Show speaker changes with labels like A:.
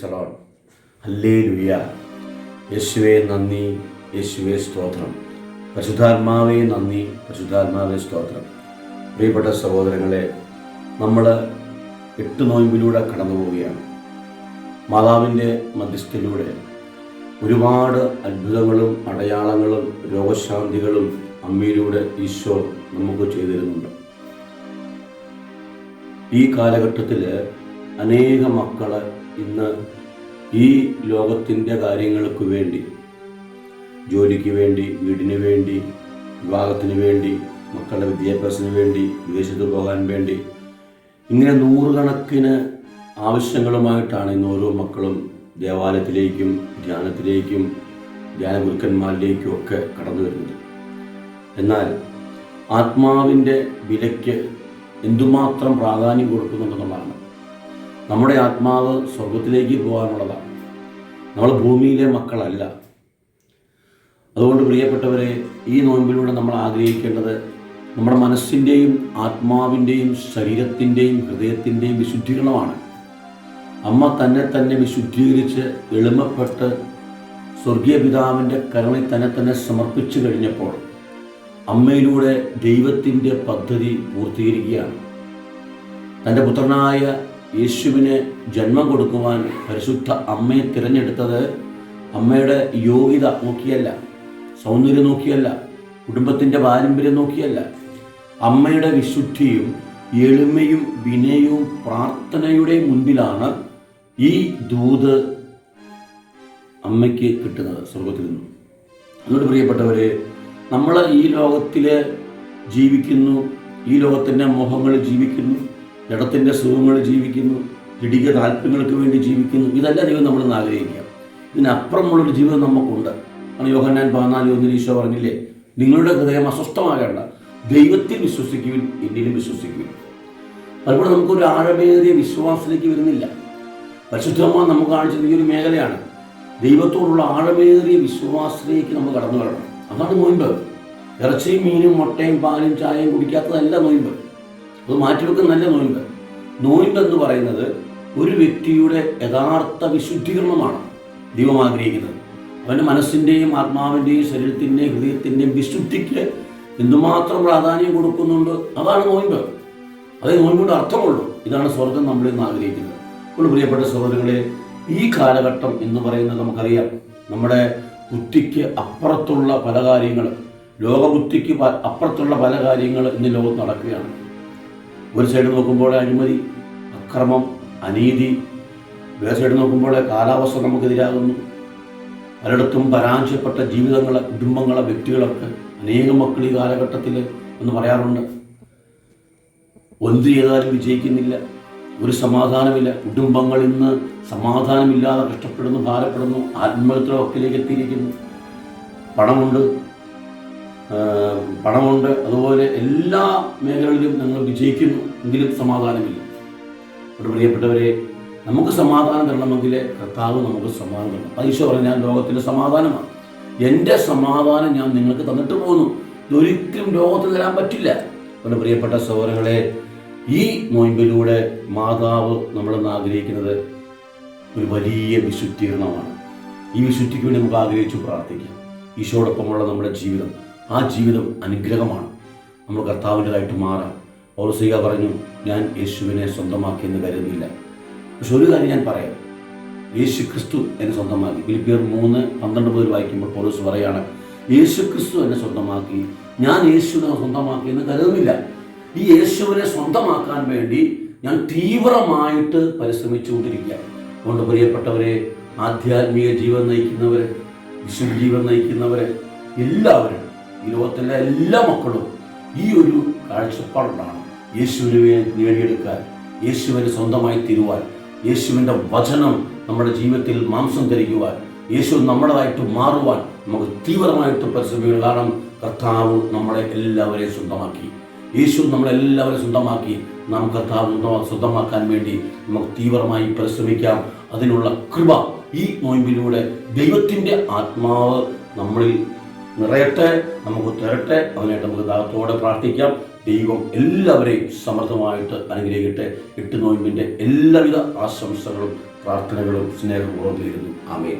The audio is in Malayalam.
A: പ്രൈസലോൺ അല്ലേ ലുയ്യ യേശുവേ നന്ദി യേശുവേ സ്തോത്രം. പരിശുദ്ധാത്മാവേ നന്ദി പരിശുദ്ധാത്മാവേ സ്തോത്രം. പ്രിയപ്പെട്ട സഹോദരങ്ങളെ നമ്മൾ എട്ട് നോയമ്പിലൂടെ കടന്നു പോവുകയാണ്. മാതാവിന്റെ മധ്യസ്ഥയിലൂടെ ഒരുപാട് അത്ഭുതങ്ങളും അടയാളങ്ങളും രോഗശാന്തികളും അമ്മയിലൂടെ ഈശോ നമുക്ക് ചെയ്തിരുന്നുണ്ട്. ഈ കാലഘട്ടത്തിൽ അനേക മക്കൾ ഇന്ന് ഈ ലോകത്തിന്റെ കാര്യങ്ങൾക്ക് വേണ്ടി ജോലിക്ക് വേണ്ടി വീടിന് വേണ്ടി വിവാഹത്തിന് വേണ്ടി മക്കളുടെ വിദ്യാഭ്യാസത്തിന് വേണ്ടി വിദേശത്ത് പോകാൻ വേണ്ടി ഇങ്ങനെ നൂറുകണക്കിന് ആവശ്യങ്ങളുമായിട്ടാണ് ഇന്ന് ഓരോ മക്കളും ദേവാലയത്തിലേക്കും ധ്യാനത്തിലേക്കും ധ്യാനഗുരുക്കന്മാരിലേക്കും ഒക്കെ കടന്നു വരുന്നത്. എന്നാൽ ആത്മാവിന്റെ വിലയ്ക്ക് എന്തുമാത്രം പ്രാധാന്യം കൊടുക്കുന്നുണ്ടെന്നുള്ളതാണ് നമ്മുടെ ആത്മാവ് സ്വർഗത്തിലേക്ക് പോകാനുള്ളതാണ് നമ്മൾ ഭൂമിയിലെ മക്കളല്ല. അതുകൊണ്ട് പ്രിയപ്പെട്ടവരെ ഈ നോൻപിലൂടെ നമ്മൾ ആഗ്രഹിക്കേണ്ടത് നമ്മുടെ മനസ്സിന്റെയും ആത്മാവിന്റെയും ശരീരത്തിന്റെയും ഹൃദയത്തിന്റെയും വിശുദ്ധീകരണമാണ്. അമ്മ തന്നെ തന്നെ വിശുദ്ധീകരിച്ച് എളിമപ്പെട്ട് സ്വർഗീയ പിതാവിന്റെ കരണി തന്നെ തന്നെ സമർപ്പിച്ചു കഴിഞ്ഞപ്പോൾ അമ്മയിലൂടെ ദൈവത്തിന്റെ പദ്ധതി പൂർത്തീകരിക്കുകയാണ്. തന്റെ പുത്രനായ യേശുവിന് ജന്മം കൊടുക്കുവാൻ പരിശുദ്ധ അമ്മയെ തിരഞ്ഞെടുത്തത് അമ്മയുടെ യോഗ്യത നോക്കിയല്ല സൗന്ദര്യം നോക്കിയല്ല കുടുംബത്തിന്റെ പാരമ്പര്യം നോക്കിയല്ല. അമ്മയുടെ വിശുദ്ധിയും എളിമയും വിനയവും പ്രാർത്ഥനയുടെ മുൻപിലാണ് ഈ ദൂത് അമ്മയ്ക്ക് കിട്ടുന്നത് സ്വർഗത്തിൽ നിന്നും. അതുകൊണ്ട് പ്രിയപ്പെട്ടവരെ നമ്മൾ ഈ ലോകത്തിൽ ജീവിക്കുന്നു ഈ ലോകത്തിന്റെ മോഹങ്ങൾ ജീവിക്കുന്നു. ജഡത്തിന്റെ സുഖങ്ങൾ ജീവിക്കുന്നു ജടിക താല്പര്യങ്ങൾക്ക് വേണ്ടി ജീവിക്കുന്നു. ഇതല്ല ദൈവം നമ്മൾ ആഗ്രഹിക്കുക. ഇതിനപ്പുറമുള്ളൊരു ജീവിതം നമുക്കുണ്ട്. ആണ് യോഹന്നാൻ പതിനാല് ഒന്നിൽ ഈശോ പറഞ്ഞില്ലേ? നിങ്ങളുടെ ഹൃദയം അസ്വസ്ഥമാകേണ്ട. ദൈവത്തിൽ വിശ്വസിക്കുവിൻ എന്നിലും വിശ്വസിക്കുവിൻ. അതുപോലെ നമുക്കൊരു ആഴമേറിയ വിശ്വാസത്തിലേക്ക് വരുന്നില്ല. പരിശുദ്ധമ്മ നമുക്ക് കാണിച്ചത് ഈ ഒരു മേഖലയാണ്. ദൈവത്തോടുള്ള ആഴമേറിയ വിശ്വാസത്തിലേക്ക് നമ്മൾ കടന്നു വരണം. അതാണ് നോയിമ്പ്. ഇറച്ചിയും മീനും മുട്ടയും പാലും ചായയും കുടിക്കാത്തതല്ല നോയിമ്പ്. അത് മാറ്റിവെക്കുന്ന നല്ല നോയിമ്പ്. എന്ന് പറയുന്നത് ഒരു വ്യക്തിയുടെ യഥാർത്ഥ വിശുദ്ധീകരണമാണ് ദൈവം ആഗ്രഹിക്കുന്നത്. അവന്റെ മനസ്സിന്റെയും ആത്മാവിന്റെയും ശരീരത്തിന്റെയും ഹൃദയത്തിന്റെയും വിശുദ്ധിക്ക് എന്തുമാത്രം പ്രാധാന്യം കൊടുക്കുന്നുണ്ട്? അതാണ് നോയിമ്പ്. അതേ നോയിമ്പുകൊണ്ട് അർത്ഥമുള്ളൂ ഇതാണ് സ്വർഗം നമ്മളിൽ നിന്ന് ആഗ്രഹിക്കുന്നത്. അപ്പോൾ പ്രിയപ്പെട്ട സഹോദരങ്ങളെ ഈ കാലഘട്ടം എന്ന് പറയുന്നത് നമുക്കറിയാം. നമ്മുടെ ബുദ്ധിക്ക് അപ്പുറത്തുള്ള പല കാര്യങ്ങൾ ലോകബുദ്ധിക്ക് അപ്പുറത്തുള്ള പല കാര്യങ്ങൾ ഇന്ന് ലോകത്ത് നടക്കുകയാണ്. ഒരു സൈഡ് നോക്കുമ്പോൾ അഴിമതി അക്രമം അനീതി വേറെ സൈഡ് നോക്കുമ്പോൾ കാലാവസ്ഥ നമുക്കെതിരാകുന്നു. പലയിടത്തും പരാജയപ്പെട്ട ജീവിതങ്ങളെ കുടുംബങ്ങളെ വ്യക്തികളൊക്കെ അനേകം മക്കൾ ഈ കാലഘട്ടത്തിൽ എന്ന് പറയാറുണ്ട്. എന്ത് ചെയ്താലും വിജയിക്കുന്നില്ല ഒരു സമാധാനമില്ല. കുടുംബങ്ങൾ ഇന്ന് സമാധാനമില്ലാതെ കഷ്ടപ്പെടുന്നു ഭാരപ്പെടുന്നു ആത്മഹത്യ വക്കിലേക്ക് എത്തിയിരിക്കുന്നു. പണമുണ്ട് പണമുണ്ട്. അതുപോലെ എല്ലാ മേഖലകളിലും ഞങ്ങൾ വിജയിക്കുന്നു. എങ്കിലും സമാധാനമില്ല. ഇവിടെ പ്രിയപ്പെട്ടവരെ നമുക്ക് സമാധാനം തരണമെങ്കിൽ കർത്താവ് നമുക്ക് സമാധാനം തരണം ഈശോ പറഞ്ഞു ഞാൻ ലോകത്തിന്റെ സമാധാനമാണ്. എന്റെ സമാധാനം ഞാൻ നിങ്ങൾക്ക് തന്നിട്ട് പോകുന്നു. ഇതൊരിക്കലും ലോകത്തിൽ തരാൻ പറ്റില്ല. അതുകൊണ്ട് പ്രിയപ്പെട്ട സഹോദരങ്ങളെ ഈ നോയമ്പിലൂടെ മാതാവ് നമ്മളെന്ന് ആഗ്രഹിക്കുന്നത് ഒരു വലിയ വിശുദ്ധീകരണമാണ്. ഈ വിശുദ്ധിക്ക് വേണ്ടി നമുക്ക് ആഗ്രഹിച്ചു പ്രാർത്ഥിക്കാം. ഈശോടൊപ്പമുള്ള നമ്മുടെ ജീവിതം. ആ ജീവിതം അനുഗ്രഹമാണ്. നമ്മൾ കർത്താവിന്റെതായിട്ട് മാറാം. ഓർസിക പറഞ്ഞു ഞാൻ യേശുവിനെ സ്വന്തമാക്കിയെന്ന് കരുതുന്നില്ല. പക്ഷെ ഒരു കാര്യം ഞാൻ പറയാം. യേശു ക്രിസ്തു എന്നെ സ്വന്തമാക്കി. ഫിലിപ്പിയർ മൂന്ന് പന്ത്രണ്ട് മുതൽ വായിക്കുമ്പോൾ പോലീസ് പറയുകയാണ് യേശു ക്രിസ്തു എന്നെ സ്വന്തമാക്കി. ഞാൻ യേശുവിനെ സ്വന്തമാക്കി എന്ന് കരുതുന്നില്ല. ഈ യേശുവിനെ സ്വന്തമാക്കാൻ വേണ്ടി ഞാൻ തീവ്രമായിട്ട് പരിശ്രമിച്ചുകൊണ്ടിരിക്കുക. അതുകൊണ്ട് പ്രിയപ്പെട്ടവരെ ആധ്യാത്മിക ജീവൻ നയിക്കുന്നവർ വിശുദ്ധ ജീവൻ നയിക്കുന്നവർ എല്ലാവരും ഈ ലോകത്തിലെ എല്ലാ മക്കളും ഈ ഒരു കാഴ്ചപ്പാടുണ്ടാണ് യേശുവിനെ നേടിയെടുക്കാൻ യേശുവിനെ സ്വന്തമായി തീരുവാൻ യേശുവിന്റെ വചനം നമ്മുടെ ജീവിതത്തിൽ മാംസം ധരിക്കുവാൻ യേശു നമ്മുടേതായിട്ട് മാറുവാൻ നമുക്ക് തീവ്രമായിട്ട് പരിശ്രമിക്കണം കാരണം കർത്താവ് നമ്മളെ എല്ലാവരെയും സ്വന്തമാക്കി. യേശു നമ്മളെല്ലാവരെയും സ്വന്തമാക്കി. നാം കർത്താവ് സ്വന്തമാ- സ്വന്തമാക്കാൻ വേണ്ടി നമുക്ക് തീവ്രമായി പരിശ്രമിക്കാം. അതിനുള്ള കൃപ ഈ നോയമ്പിലൂടെ ദൈവത്തിന്റെ ആത്മാവ് നമ്മളിൽ നിറയട്ടെ നമുക്ക് തരട്ടെ അവനായിട്ട് നമുക്ക് ദാഹത്തോടെ പ്രാർത്ഥിക്കാം. ദൈവം എല്ലാവരെയും സമൃദ്ധമായിട്ട് അനുഗ്രഹിക്കട്ടെ. എട്ട് നോയമ്പിന്റെ എല്ലാവിധ ആശംസകളും പ്രാർത്ഥനകളും സ്നേഹപൂർവം നേരുന്നു. ആമേൻ.